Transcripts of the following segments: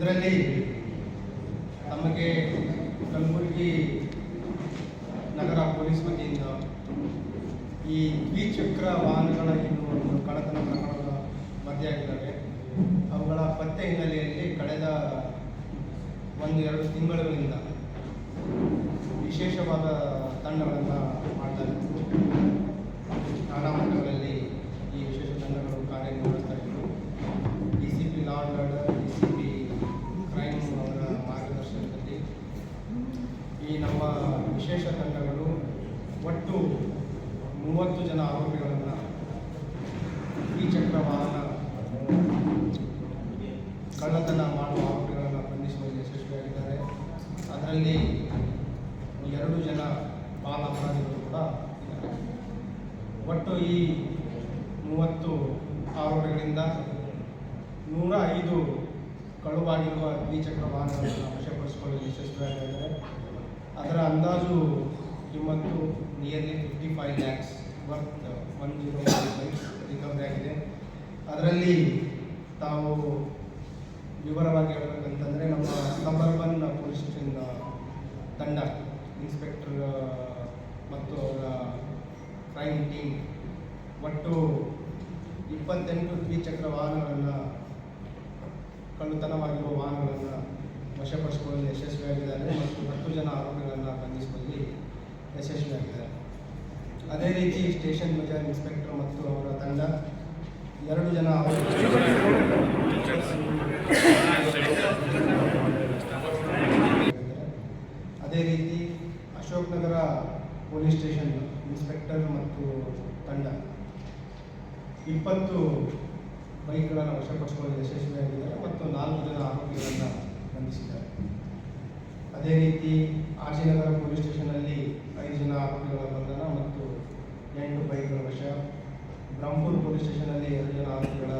ಇದರಲ್ಲಿ ತಮಗೆ ಕಲಬುರಗಿ ನಗರ ಪೊಲೀಸ್ ವತಿಯಿಂದ ಈ ದ್ವಿಚಕ್ರ ವಾಹನಗಳ ಒಂದು ಕಳತನ ಪ್ರಕರಣಗಳ ವರದಿಯಾಗಿದ್ದಾವೆ. ಅವುಗಳ ಪತ್ತೆ ಹಿನ್ನೆಲೆಯಲ್ಲಿ ಕಳೆದ ಒಂದು ಎರಡು ತಿಂಗಳುಗಳಿಂದ ವಿಶೇಷವಾದ ತಂಡಗಳನ್ನು ಮಾಡ್ತಾ ನಾನಾ ಮಟ್ಟಗಳಲ್ಲಿ ಈ ವಿಶೇಷ ತಂಡಗಳು ಕಾರ್ಯನಿರ್ವಹಿಸ್ತಾ ವಿಶೇಷ ತಂಡಗಳು ಒಟ್ಟು ಮೂವತ್ತು ಜನ ಆರೋಪಿಗಳನ್ನು ದ್ವಿಚಕ್ರ ವಾಹನ ಕಳ್ಳತನ ಮಾಡುವ ಆರೋಪಿಗಳನ್ನು ಬಂಧಿಸುವಲ್ಲಿ ಯಶಸ್ವಿಯಾಗಿದ್ದಾರೆ. ಅದರಲ್ಲಿ ಎರಡು ಜನ ಬಾಲ ಅಪರಾಧಿಗಳು ಕೂಡ ಒಟ್ಟು ಈ ಮೂವತ್ತು ಆರೋಪಿಗಳಿಂದ ನೂರ ಐದು ಕಳುವಾಗಿರುವ ದ್ವಿಚಕ್ರ ವಾಹನಗಳನ್ನು ವಶಪಡಿಸಿಕೊಳ್ಳಲು ಯಶಸ್ವಿಯಾಗಿದ್ದಾರೆ. ಅದರ ಅಂದಾಜು ಕಿಮ್ಮತ್ತು nearly fifty five lakhs worth one zero five recovery ಆಗಿದೆ. ಅದರಲ್ಲಿ ತಾವು ವಿವರವಾಗಿ ಹೇಳಬೇಕಂತಂದರೆ ನಮ್ಮ ಸಬರ್ಬನ್ ಪೊಲೀಸ್ ಸ್ಟೇಷನ್ ತಂಡ ಇನ್ಸ್ಪೆಕ್ಟರ್ ಮತ್ತು ಅವರ ಕ್ರೈಮ್ ಟೀಮ್ ಒಟ್ಟು ಇಪ್ಪತ್ತೆಂಟು ದ್ವಿಚಕ್ರ ವಾಹನಗಳನ್ನು, ಕಳ್ಳತನವಾಗಿರುವ ವಾಹನಗಳನ್ನು ವಶಪಡಿಸಿಕೊಳ್ಳಲು ಯಶಸ್ವಿಯಾಗಿದ್ದಾರೆ ಮತ್ತು ಹತ್ತು ಜನ ಆರೋಪಿಗಳನ್ನು ಬಂಧಿಸುವಲ್ಲಿ ಯಶಸ್ವಿಯಾಗಿದ್ದಾರೆ ಅದೇ ರೀತಿ ಸ್ಟೇಷನ್ ಬಜಾರ್ ಇನ್ಸ್ಪೆಕ್ಟರ್ ಮತ್ತು ಅವರ ತಂಡ ಎರಡು ಜನ ಅದೇ ರೀತಿ Ashok Nagar police station inspector ಮತ್ತು ತಂಡ. ಇಪ್ಪತ್ತು ಬೈಕ್ಗಳನ್ನು ವಶಪಡಿಸಿಕೊಳ್ಳಲು ಯಶಸ್ವಿಯಾಗಿದ್ದಾರೆ ಮತ್ತು ನಾಲ್ಕು ಜನ ಆರೋಪಿಗಳನ್ನು ಬಂಧಿಸಿದ್ದಾರೆ. ಅದೇ ರೀತಿ ಆರ್ ಜಿ ನಗರ ಪೊಲೀಸ್ ಸ್ಟೇಷನ್ನಲ್ಲಿ ಐದು ಜನ ಆರೋಪಿಗಳ ಬಂಧನ ಮತ್ತು ಎಂಟು ಬೈಕ್ಗಳ ವಶ. ಬ್ರಹ್ಮಪುರ ಪೊಲೀಸ್ ಸ್ಟೇಷನ್ನಲ್ಲಿ ಎರಡು ಜನ ಆರೋಪಿಗಳ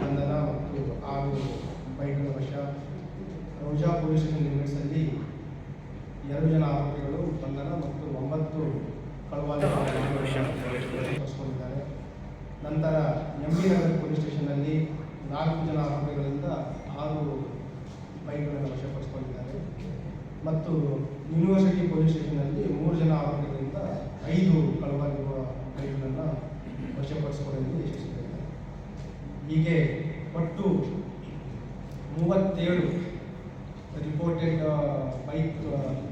ಬಂಧನ ಮತ್ತು ಆರು ಬೈಕ್ಗಳ ವಶ. ರೌಜಾ ಪೊಲೀಸ್ ಸ್ಟೇಷನ್ ಲಿಮಿಟ್ಸಲ್ಲಿ ಎರಡು ಜನ ಆರೋಪಿಗಳು ಬಂಧನ ಮತ್ತು ಒಂಬತ್ತು ಕಳವಾದ ವಶಪಡಿಸಿಕೊಂಡಿದ್ದಾರೆ ನಂತರ ಎಂ ಬಿ ನಗರ ಪೊಲೀಸ್ ಸ್ಟೇಷನ್ನಲ್ಲಿ ನಾಲ್ಕು ಜನ ಆರೋಪಿಗಳಿಂದ ಆರು ಬೈಕ್ಗಳನ್ನು ವಶಪಡಿಸಿಕೊಂಡಿದ್ದಾರೆ. ಮತ್ತು ಯೂನಿವರ್ಸಿಟಿ ಪೊಲೀಸ್ ಸ್ಟೇಷನ್ನಲ್ಲಿ ಮೂರು ಜನ ಆರೋಪಿಗಳಿಂದ ಐದು ಕಳವಾಗಿರುವ ಬೈಕ್ಗಳನ್ನು ವಶಪಡಿಸಿಕೊಳ್ಳಲು ಯಶಸ್ವಿಯಾಗಿದೆ ಹೀಗೆ ಒಟ್ಟು ಮೂವತ್ತೇಳು ರಿಪೋರ್ಟೆಡ್ ಬೈಕ್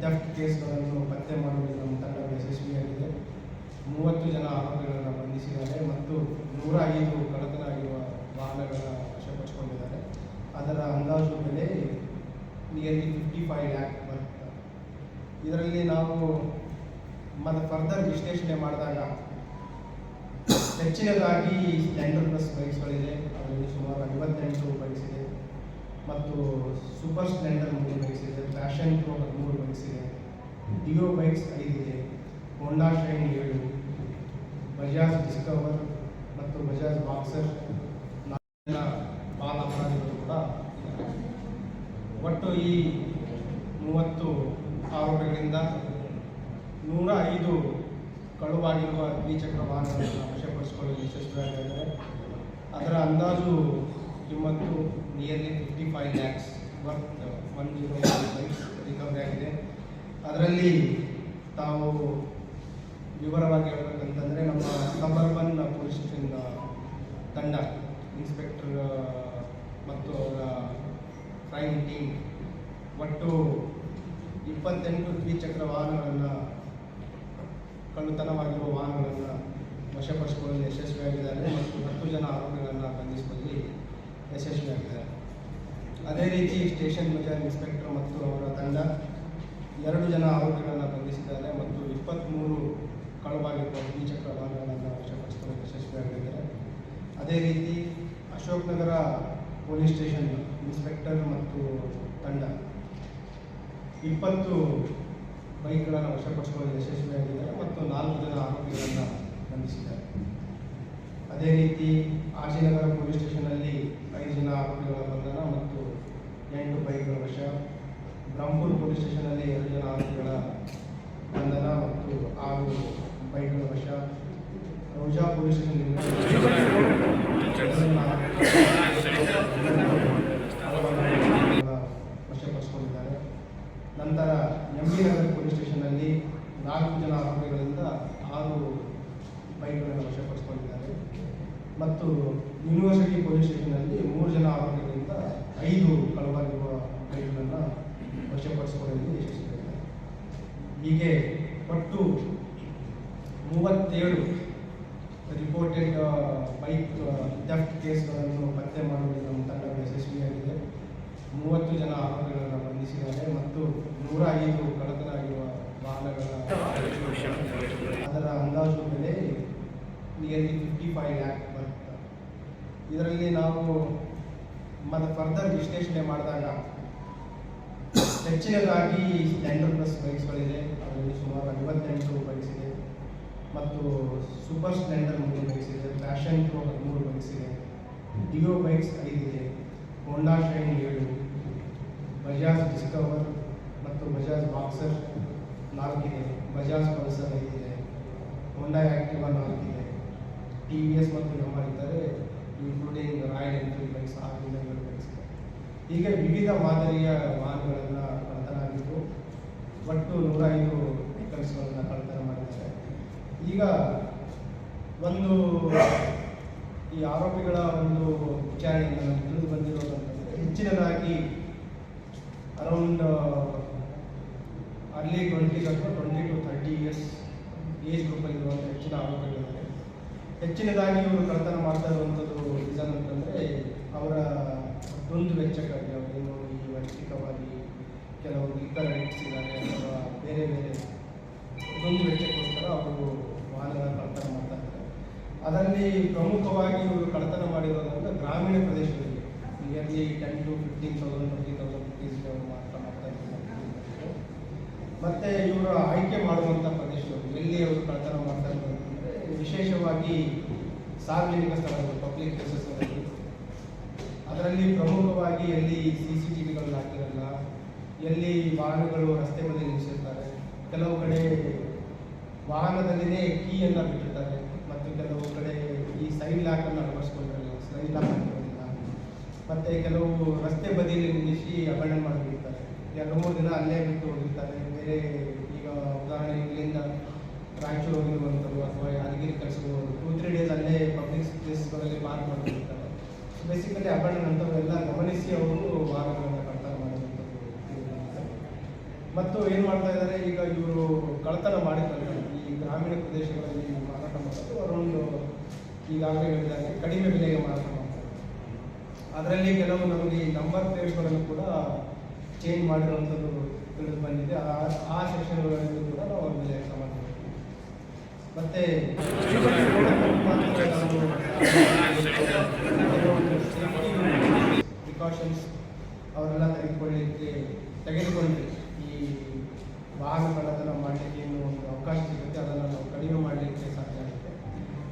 ಥೆಫ್ಟ್ ಕೇಸ್ಗಳನ್ನು ಪತ್ತೆ ಮಾಡುವಲ್ಲಿ ನಮ್ಮ ತಂಡ ಯಶಸ್ವಿಯಾಗಿದೆ ಮೂವತ್ತು ಜನ ಆರೋಪಿಗಳನ್ನು ಬಂಧಿಸಿದ್ದಾರೆ ಮತ್ತು ನೂರ ಐದು ಕಳತನ ವಾಹನಗಳನ್ನು ವಶಪಡಿಸಿಕೊಂಡಿದ್ದಾರೆ. ಅದರ ಅಂದಾಜು ಬೆಲೆ ನಿಯರ್ಲಿ ಫಿಫ್ಟಿ ಫೈವ್ ಲ್ಯಾಕ್ ಬರುತ್ತೆ. ಇದರಲ್ಲಿ ನಾವು ಮತ್ತು ಫರ್ದರ್ ವಿಶ್ಲೇಷಣೆ ಮಾಡಿದಾಗ ಹೆಚ್ಚಿನದಾಗಿ ಸ್ಪ್ಲೆಂಡರ್ ಪ್ಲಸ್ ಬೈಕ್ಸ್ಗಳಿದೆ ಅದರಲ್ಲಿ ಸುಮಾರು ಐವತ್ತೆಂಟು ಬೈಕ್ಸ್ ಇದೆ. ಮತ್ತು ಸೂಪರ್ ಸ್ಪ್ಲೆಂಡರ್ ಮೂರು ಬೈಕ್ಸ್ ಇದೆ. ಫ್ಯಾಷನ್ ಪ್ರೋ ಮೂರು ಬೈಕ್ಸ್ ಇದೆ. ಡಿಯೋ ಬೈಕ್ಸ್ ಐದಿದೆ ಹೋಂಡಾ ಶೈನ್ ಏಳು ಬಜಾಜ್ ಡಿಸ್ಕವರ್ ಮತ್ತು ಬಜಾಜ್ ಬಾಕ್ಸರ್ ಬಾಲ ಅಪರಾಧಿಗಳು ಕೂಡ ಒಟ್ಟು ಈ ಮೂವತ್ತು ಆರೋಪಿಗಳಿಂದ ನೂರ ಐದು ಕಳುವಾಗಿರುವ ದ್ವಿಚಕ್ರ ವಾಹನಗಳನ್ನು ವಶಪಡಿಸಿಕೊಳ್ಳಲು ಯಶಸ್ವಿಯಾಗಿದ್ದಾರೆ. ಅದರ ಅಂದಾಜು ಕಿಮ್ಮತ್ತು nearly fifty five lakhs worth one zero lakhs recovery ಆಗಿದೆ. ಅದರಲ್ಲಿ ತಾವು ವಿವರವಾಗಿ ಹೇಳ್ಬೇಕಂತಂದರೆ ನಮ್ಮ ಸಬರ್ಬನ್ ಪೊಲೀಸ್ ಸ್ಟೇಷನ್ ತಂಡ ಇನ್ಸ್ಪೆಕ್ಟರ್ ಮತ್ತು ಅವರ ಟೀಮ್ ಒಟ್ಟು ಇಪ್ಪತ್ತೆಂಟು ದ್ವಿಚಕ್ರ ವಾಹನಗಳನ್ನು, ಕಳ್ಳತನವಾಗಿರುವ ವಾಹನಗಳನ್ನು ವಶಪಡಿಸಿಕೊಳ್ಳಲು ಯಶಸ್ವಿಯಾಗಿದ್ದಾರೆ ಮತ್ತು ಹತ್ತು ಜನ ಆರೋಪಿಗಳನ್ನು ಬಂಧಿಸುವಲ್ಲಿ ಯಶಸ್ವಿಯಾಗಿದ್ದಾರೆ. ಅದೇ ರೀತಿ ಸ್ಟೇಷನ್ ಬಜಾರ್ ಇನ್ಸ್ಪೆಕ್ಟರ್ ಮತ್ತು ಅವರ ತಂಡ ಎರಡು ಜನ ಆರೋಪಿಗಳನ್ನು ಬಂಧಿಸಿದ್ದಾರೆ ಮತ್ತು ಇಪ್ಪತ್ತ್ಮೂರು ಕಳವಾಗಿರುವ ದ್ವಿಚಕ್ರ ವಾಹನಗಳನ್ನು ವಶಪಡಿಸಿಕೊಳ್ಳಲು ಯಶಸ್ವಿಯಾಗಿದ್ದಾರೆ. ಅದೇ ರೀತಿ Ashok Nagar police station inspector ಮತ್ತು ತಂಡ. ಇಪ್ಪತ್ತು ಬೈಕ್ಗಳನ್ನು ವಶಪಡಿಸಿಕೊಳ್ಳಲು ಯಶಸ್ವಿಯಾಗಿದ್ದಾರೆ ಮತ್ತು ನಾಲ್ಕು ಜನ ಆರೋಪಿಗಳನ್ನು ಬಂಧಿಸಿದ್ದಾರೆ. ಅದೇ ರೀತಿ ಆರ್ಜಿನಗರ ನಗರ ಪೊಲೀಸ್ ಸ್ಟೇಷನ್ನಲ್ಲಿ ಐದು ಜನ ಆರೋಪಿಗಳ ಬಂಧನ ಮತ್ತು ಎಂಟು ಬೈಕ್ಗಳ ವಶ. ಬ್ರಹ್ಮಪುರ ಪೊಲೀಸ್ ಸ್ಟೇಷನ್ನಲ್ಲಿ ಎರಡು ಜನ ಆರೋಪಿಗಳ ಬಂಧನ ಮತ್ತು ಆರು ಬೈಕ್ಗಳ ವಶ. ರೋಜಾ ಪೊಲೀಸ್ ಸ್ಟೇಷನ್ ವಶಪಡಿಸಿಕೊಂಡಿದ್ದಾರೆ. ನಂತರ ಎಂ ಬಿ ನಗರ ಪೊಲೀಸ್ ಸ್ಟೇಷನ್ನಲ್ಲಿ ನಾಲ್ಕು ಜನ ಆರೋಪಿಗಳಿಂದ ಆರು ಬೈಕ್ಗಳನ್ನು ವಶಪಡಿಸಿಕೊಂಡಿದ್ದಾರೆ. ಮತ್ತು ಯೂನಿವರ್ಸಿಟಿ ಪೊಲೀಸ್ ಸ್ಟೇಷನ್ನಲ್ಲಿ ಮೂರು ಜನ ಆರೋಪಿಗಳಿಂದ ಐದು ಕಳವಾಗಿರುವ ಬೈಕ್ಗಳನ್ನು ವಶಪಡಿಸಿಕೊಳ್ಳಲು ಯಶಸ್ವಿಯಾಗಿದೆ. ಹೀಗೆ ಒಟ್ಟು ಮೂವತ್ತೇಳು ರಿಪೋರ್ಟೆಡ್ ಬೈಕ್ ಥೆಫ್ಟ್ ಕೇಸ್ಗಳನ್ನು ಪತ್ತೆ ಮಾಡುವಲ್ಲಿ ನಮ್ಮ ತಂಡ ಯಶಸ್ವಿಯಾಗಿದೆ. ಮೂವತ್ತು ಜನ ಆರೋಪಿಗಳನ್ನು ಬಂಧಿಸಿದ್ದಾರೆ ಮತ್ತು ನೂರ ಐದು ಕಳ್ಳತನ ಆಗಿರುವ ವಾಹನಗಳ ಅದರ ಅಂದಾಜು ಬೆಲೆ ನಿಯರ್ಲಿ ಫಿಫ್ಟಿ ಫೈವ್ ಲ್ಯಾಕ್ ಬರುತ್ತೆ ಇದರಲ್ಲಿ ನಾವು ಮತ್ತು ಫರ್ದರ್ ವಿಶ್ಲೇಷಣೆ ಮಾಡಿದಾಗ, ಹೆಚ್ಚಿನದಾಗಿ ಸ್ಪ್ಲೆಂಡರ್ ಪ್ಲಸ್ ಬೈಕ್ಸ್ಗಳಿದೆ ಅದರಲ್ಲಿ ಸುಮಾರು ಐವತ್ತೆಂಟು ಬೈಕ್ಸ್ ಇದೆ ಮತ್ತು ಸೂಪರ್ ಸ್ಪ್ಲೆಂಡರ್ ಮೂರು ಬೈಕ್ಸ್ ಇದೆ ಫ್ಯಾಷನ್ ಪ್ರೋ ಹದಿಮೂರು ಬೈಕ್ಸ್ ಇದೆ ಡಿಯೋ ಬೈಕ್ಸ್ ಐದಿದೆ ಹೋಂಡಾ ಶೈನ್ ಏಳು ಬಜಾಜ್ ಡಿಸ್ಕವರ್ ಮತ್ತು ಬಜಾಜ್ ಬಾಕ್ಸರ್ ನಾಲ್ಕಿದೆ ಬಜಾಜ್ ಪಲ್ಸರ್ ಐದಿದೆ ಹೋಂಡಾ ಆ್ಯಕ್ಟಿವಾ ನಾಲ್ಕಿದೆ ಟಿ ವಿ ಎಸ್ ಮತ್ತು ಎಂ ಇದ್ದಾರೆ ಇನ್ಕ್ಲೂಡಿಂಗ್ ರಾಯಲ್ ಎನ್ಫೀಲ್ಡ್ ಬೈಕ್ಸ್ ಆರಿಂದ ಏಳು ಬೈಕ್ಸ್ ಇದೆ. ಹೀಗೆ ವಿವಿಧ ಮಾದರಿಯ ವಾಹನಗಳನ್ನು ಕಳ್ತನ ಆಗಿದ್ದು ಒಟ್ಟು ನೂರ ಐದು ವೆಹಿಕಲ್ಸ್ಗಳನ್ನು ಕಳ್ತನ ಮಾಡಿದ್ದಾರೆ. ಈಗ ಒಂದು ಈ ಆರೋಪಿಗಳ ಒಂದು ವಿಚಾರಣೆಯಿಂದ ನಮಗೆ ತಿಳಿದು ಬಂದಿರೋದು ಅಂತಂದರೆ ಹೆಚ್ಚಿನದಾಗಿ ಅರೌಂಡ್ ಅರ್ಲಿ ಟ್ವೆಂಟಿ ಅಥವಾ twenty to thirty years age ಗ್ರೂಪಲ್ಲಿರುವಂಥ ಹೆಚ್ಚಿನ ಆರೋಪಿಗಳಿದ್ದಾರೆ ಹೆಚ್ಚಿನದಾಗಿ ಇವರು ಕಳ್ತನ ಮಾಡ್ತಾ ಇರುವಂಥದ್ದು ರೀಸನ್ ಅಂತಂದರೆ ಅವರ ದ್ವಂದ್ವ ವೆಚ್ಚಕ್ಕಾಗಿ ಅವರೇನು ಈ ವೈಯಕ್ತಿಕವಾಗಿ ಕೆಲವು ಇತರ ಇದ್ದಾರೆ ಅಥವಾ ಬೇರೆ ಬೇರೆ ದ್ವಂದ್ವ ವೆಚ್ಚಕ್ಕೋಸ್ಕರ ಅವರು ವಾಹನಗಳ ಕಳ್ತನ ಮಾಡ್ತಾ ಇದ್ದಾರೆ ಅದರಲ್ಲಿ ಪ್ರಮುಖವಾಗಿ ಇವರು ಕಳ್ಳತನ ಮಾಡಿರೋದಂದ್ರೆ ಗ್ರಾಮೀಣ ಪ್ರದೇಶಗಳಿಗೆ nearly ten to fifteen thousand twenty thousand rupees ಮಾತ್ರ ಮಾಡ್ತಾ ಮತ್ತೆ ಇವರು ಆಯ್ಕೆ ಮಾಡುವಂಥ ಪ್ರದೇಶಗಳು, ಎಲ್ಲಿ ಅವರು ಕಳ್ಳತನ ಮಾಡ್ತಾ ಇದ್ದಾರೆ ವಿಶೇಷವಾಗಿ ಸಾರ್ವಜನಿಕ ಸ್ಥಳಗಳು ಪಬ್ಲಿಕ್ ಪ್ಲೇಸಸ್ಗಳಲ್ಲಿ ಅದರಲ್ಲಿ ಪ್ರಮುಖವಾಗಿ ಎಲ್ಲಿ ಸಿ ಸಿ ಟಿ ವಿಗಳು ಹಾಕಿರಲ್ಲ, ಎಲ್ಲಿ ವಾಹನಗಳು ರಸ್ತೆ ಮೇಲೆ ನಿಲ್ಲಿಸಿರ್ತಾರೆ, ಕೆಲವು ಕಡೆ ವಾಹನದಲ್ಲಿನೇ ಕೀಯನ್ನು ಬಿಟ್ಟಿರ್ತಾರೆ. ಕೆಲವು ಕಡೆ ಈ ಸೈಡ್ ಲಾಕನ್ನು ಅಳವಡಿಸ್ಕೊಂಡಿರಲ್ಲ, ಸೈಡ್ ಲಾಕ್ ಹಾಕಿರೋದಿಲ್ಲ ಮತ್ತು ಕೆಲವು ರಸ್ತೆ ಬದಿಯಲ್ಲಿ ನಿಲ್ಲಿಸಿ ಅಬಂಡನ್ ಮಾಡಿಬಿಡ್ತಾರೆ. ಎರಡು ಮೂರು ದಿನ ಅಲ್ಲೇ ಬಿಟ್ಟು ಹೋಗಿರ್ತಾರೆ. ಬೇರೆ ಈಗ ಉದಾಹರಣೆ ಇಲ್ಲಿಂದ ರಾಯಚೂರು ಹೋಗಿರುವಂಥವ್ರು ಅಥವಾ ಯಾದಗಿರಿ ಕಳಿಸ್ಬೋದು ಟೂ ತ್ರೀ ಡೇಸ್ ಅಲ್ಲೇ ಪಬ್ಲಿಕ್ ಪ್ಲೇಸ್ಗಳಲ್ಲಿ ಪಾರ್ಕ್ ಮಾಡಿಬಿಡ್ತಾರೆ ಬೇಸಿಕಲಿ ಅಬಂಡನ್ ಅಂಥವರೆಲ್ಲ ಗಮನಿಸಿ ಅವರು ವಾಹನಗಳನ್ನು ಕಳ್ತನ ಮಾಡುವಂಥದ್ದು ಮತ್ತು ಏನು ಮಾಡ್ತಾ ಇದ್ದಾರೆ? ಈಗ ಇವರು ಕಳ್ತನ ಮಾಡಿದ್ದಾರೆ. ಈ ಗ್ರಾಮೀಣ ಪ್ರದೇಶಗಳಲ್ಲಿ ಮಾರಾಟ ಅರೌಂಡು ಈಗಾಗಲೇ ಹೇಳಿದಂಗೆ ಕಡಿಮೆ ಬೆಲೆಗೆ ಮಾರಾಟ ಮಾಡ್ತಾರೆ ಅದರಲ್ಲಿ ಕೆಲವು ನಮಗೆ ನಂಬರ್ ಪ್ಲೇಟ್ಗಳನ್ನು ಕೂಡ ಚೇಂಜ್ ಮಾಡಿರುವಂಥದ್ದು ತಿಳಿದು ಬಂದಿದೆ. ಆ ಸೆಕ್ಷನ್ಗಳಲ್ಲಿ ಕೂಡ ನಾವು ಅವ್ರ ಮೇಲೆ ತಗೊಳ್ತೀವಿ. ಮತ್ತೆ ಪ್ರಿಕಾಷನ್ಸ್ ಅವರೆಲ್ಲ ತೆಗೆದುಕೊಳ್ಳಿಕ್ಕೆ ತೆಗೆದುಕೊಂಡು ಈ ವಾಹನ ಕಳ್ಳತನ ಮಾಡಲಿಕ್ಕೆ ಏನು ಒಂದು ಅವಕಾಶ ಸಿಗುತ್ತೆ. ಅದನ್ನು ನಾವು ಕಡಿಮೆ ಮಾಡಲಿಕ್ಕೆ ಆಗುತ್ತೆ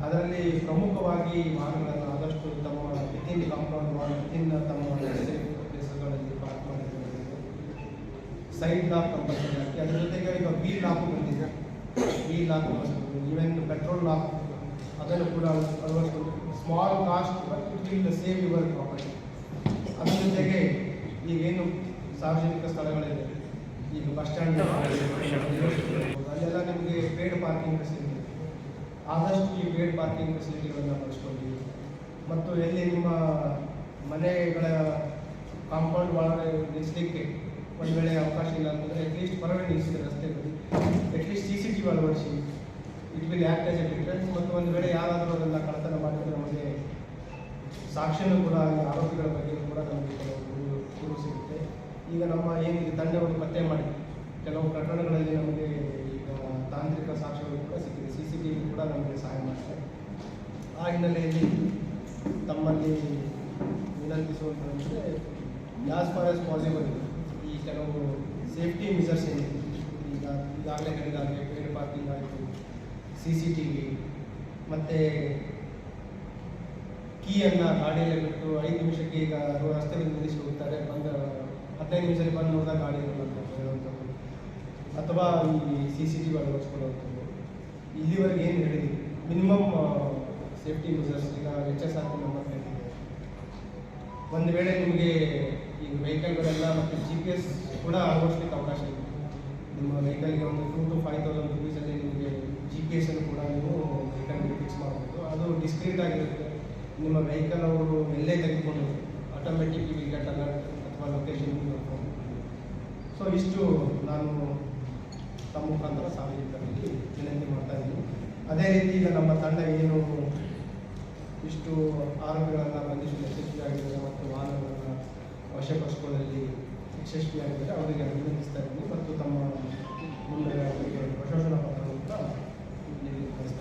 ಅದರಲ್ಲಿ ಪ್ರಮುಖವಾಗಿ ಮಾರ್ಗಗಳನ್ನು ಆದಷ್ಟು ತಮ್ಮ ವಿತಿನ್ ಕಾಂಪೌಂಡ್ ವಾಲ್ ವಿತಿನ್ ತಮ್ಮ ಪ್ಲೇಸ್ಗಳಲ್ಲಿ ಪಾರ್ಕ್ ಮಾಡಿರಬೇಕು ಸೈಡ್ ಲಾಕ್ ಕಂಪಲ್ಸರಿ ಹಾಕಿ ಅದ್ರ ಜೊತೆಗೆ ಈಗ ವಿ ಲಾಕ್ ಬಂದಿದೆ. V lock even petrol lock ಅದನ್ನು ಕೂಡ ಅಳವಡಿಸಿ small cost but will save your property ಅದ್ರ ಜೊತೆಗೆ ಈಗೇನು ಸಾರ್ವಜನಿಕ ಸ್ಥಳಗಳಿದೆ. ಈಗ ಬಸ್ ಸ್ಟ್ಯಾಂಡ್ ಅಲ್ಲೆಲ್ಲ ನಿಮಗೆ ಪೇಡ್ ಪಾರ್ಕಿಂಗ್ ಫೆಸಿಲಿಟಿ ಆದಷ್ಟು ಈ ಪೇಡ್ ಪಾರ್ಕಿಂಗ್ ಫೆಸಿಲಿಟಿಗಳನ್ನು ಬಳಸ್ಕೊಳ್ಳಿ ಮತ್ತು ಎಲ್ಲಿ ನಿಮ್ಮ ಮನೆಗಳ ಕಾಂಪೌಂಡ್ ಒಳಗೆ ನಿಲ್ಲಿಸಲಿಕ್ಕೆ ಒಂದು ವೇಳೆ ಅವಕಾಶ ಇಲ್ಲ ಅಂತಂದರೆ ಅಟ್ಲೀಸ್ಟ್ ಹೊರಗಡೆ ನಿಲ್ಲಿಸಿದ್ರೆ ರಸ್ತೆಗಳಲ್ಲಿ at least C C T V ಅಳವಡಿಸಿ. It will act as a difference ಮತ್ತು ಒಂದು ವೇಳೆ ಯಾರಾದರೂ ಅದೆಲ್ಲ ಕಳತನ ಮಾಡಿದರೆ ನಮಗೆ ಸಾಕ್ಷ್ಯನೂ ಕೂಡ, ಆರೋಪಿಗಳ ಬಗ್ಗೆ ಕೂಡ ನಮಗೆ ಕೆಲವು ದೂರು ಸಿಗುತ್ತೆ. ಈಗ ನಮ್ಮ ಏನಿದೆ ತಂಡವನ್ನು ಪತ್ತೆ ಮಾಡಿ. ಕೆಲವು ಪ್ರಕರಣಗಳಲ್ಲಿ ನಮಗೆ ತಾಂತ್ರಿಕ ಸಾಕ್ಷ್ಯಗಳು ಕೂಡ ಸಿಕ್ಕಿದೆ. ಸಿ ಸಿ ಟಿ ವಿ ಕೂಡ ನಮಗೆ ಸಹಾಯ ಮಾಡ್ತಾರೆ ಆ ಹಿನ್ನೆಲೆಯಲ್ಲಿ ತಮ್ಮಲ್ಲಿ ವಿನಂತಿಸುವಂತಂದರೆ ಯಾಸ್ ಫಾರ್ ಆಸ್ ಪಾಸಿಬಲ್ ಈ ಕೆಲವು ಸೇಫ್ಟಿ ಮೆಸರ್ಸ್ ಏನಿದೆ, ಈಗ ಈಗಾಗಲೇ ಹೇಳಿದಾಗೆ ಪೇರ್ ಪಾರ್ಕಿಂಗ್ ಆಯಿತು ಸಿ ಸಿ ಟಿ ವಿ ಮತ್ತು ಕೀಯನ್ನು ಗಾಡಿಯಲ್ಲಿ ಬಿಟ್ಟು ಐದು ನಿಮಿಷಕ್ಕೆ ಈಗ ರಸ್ತೆಯಲ್ಲಿ ನಿಲ್ಲಿಸಿ ಹೋಗ್ತಾರೆ. ಬಂದ ಹದಿನೈದು ನಿಮಿಷದಲ್ಲಿ ಬಂದು ನೋಡಿದಾಗ ಗಾಡಿ ಹೇಳುವಂಥದ್ದು. ಅಥವಾ ಈ ಸಿ ಸಿ ಟಿ ವಿ ಅಳವಡಿಸ್ಕೊಳ್ಳುವಂಥದ್ದು ಇಲ್ಲಿವರೆಗೆ ಏನು ಹೇಳಿದ್ದೀವಿ ಮಿನಿಮಮ್ ಸೇಫ್ಟಿ ಮೆಸರ್ಸ್ ಈಗ H S R P number ಹೇಳಿದೆ ಒಂದು ವೇಳೆ ನಿಮಗೆ ಈ ವೆಹಿಕಲ್ಗಳೆಲ್ಲ ಮತ್ತು ಜಿ ಪಿ ಎಸ್ ಕೂಡ ಅಳವಡಿಸ್ಲಿಕ್ಕೆ ಅವಕಾಶ ಇದೆ. ನಿಮ್ಮ ವೆಹಿಕಲ್ಗೆ ಒಂದು ಟೂ ಟು ಫೈವ್ ತೌಸಂಡ್ ರುಪೀಸಲ್ಲಿ ನಿಮಗೆ ಜಿ ಪಿ ಎಸ್ ಅನ್ನು ಕೂಡ ನೀವು ವೆಹಿಕಲ್ಗೆ ಫಿಕ್ಸ್ ಮಾಡಬಹುದು ಅದು ಡಿಸ್ಕ್ರೀಟ್ ಆಗಿರುತ್ತೆ. ನಿಮ್ಮ ವೆಹಿಕಲ್ ಅವರು ಎಲ್ಲೇ ತೆಗೆದುಕೊಂಡು ಆಟೋಮೆಟಿಕ್ ಗೆಟ್ ಅಲರ್ಟ್ ಅಥವಾ ಲೊಕೇಶನ್ ಸೊ ಇಷ್ಟು ನಾನು ತಮ್ಮ ಮುಖಾಂತರ ಸಾರ್ವಜನಿಕರಲ್ಲಿ ವಿನಂತಿ ಮಾಡ್ತಾ ಇದ್ದೀನಿ. ಅದೇ ರೀತಿ ಈಗ ನಮ್ಮ ತಂಡ ಏನು ಇಷ್ಟು ಆರೋಪಿಗಳನ್ನು ಬಂಧಿಸಲು ಯಶಸ್ವಿಯಾಗಿದ್ದಾರೆ ಮತ್ತು ವಾಹನಗಳನ್ನು ವಶಪಡಿಸಿಕೊಳ್ಳಲು ಯಶಸ್ವಿಯಾಗಿದ್ದಾರೆ ಅವರಿಗೆ ಅಭಿನಂದಿಸ್ತಾ ಇದ್ದೀನಿ. ಮತ್ತು ತಮ್ಮ ಮುಂದೆ ಅವರಿಗೆ ಪ್ರಶಂಸನಾ ಪತ್ರವನ್ನು ಕೂಡ ನೀಡಿರುತ್ತಾರೆ